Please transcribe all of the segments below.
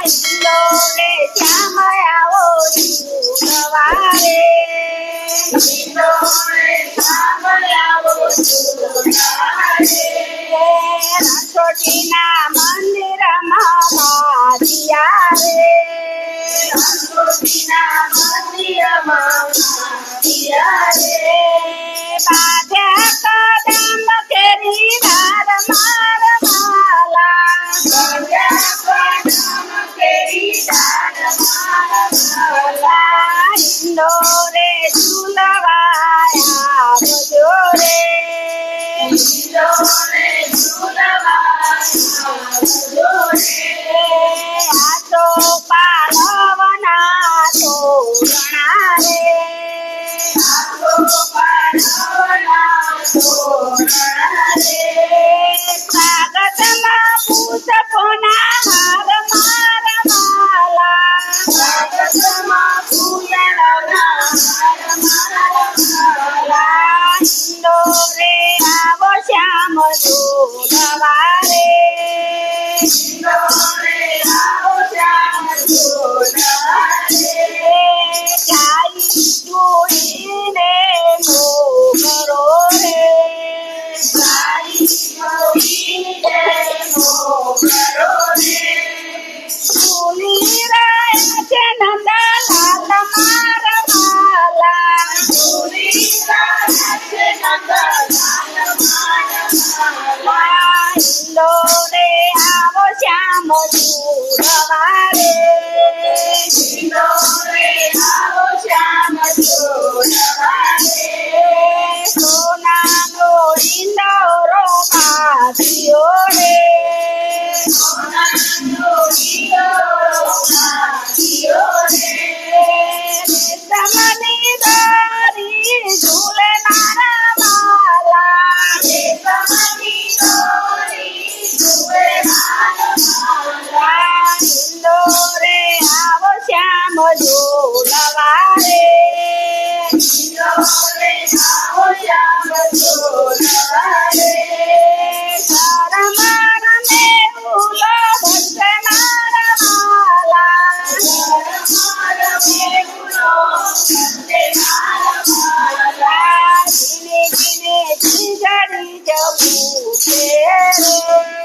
વાંદો ને ચામડાઓ રસોટીના મંદિરમાં મારી મંદિરમાં મારી આવે. much. Hallelujah. que algum querer.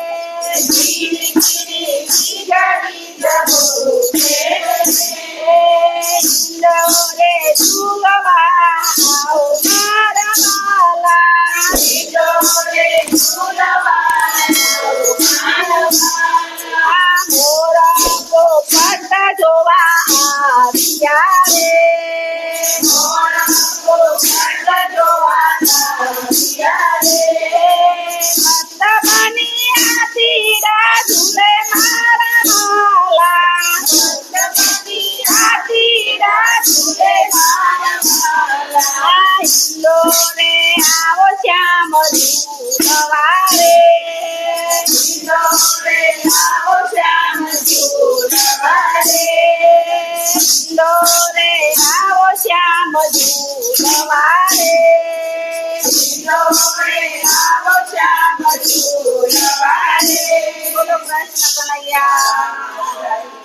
ડોલે આવો શ્યામ જુલવારે ડોલે આવો શ્યામ જુલવારે ડોલે આવો શ્યામ જુલવારે ડોલે આવો શ્યામ જુલવારે બોલો કૃષ્ણ કનૈયા.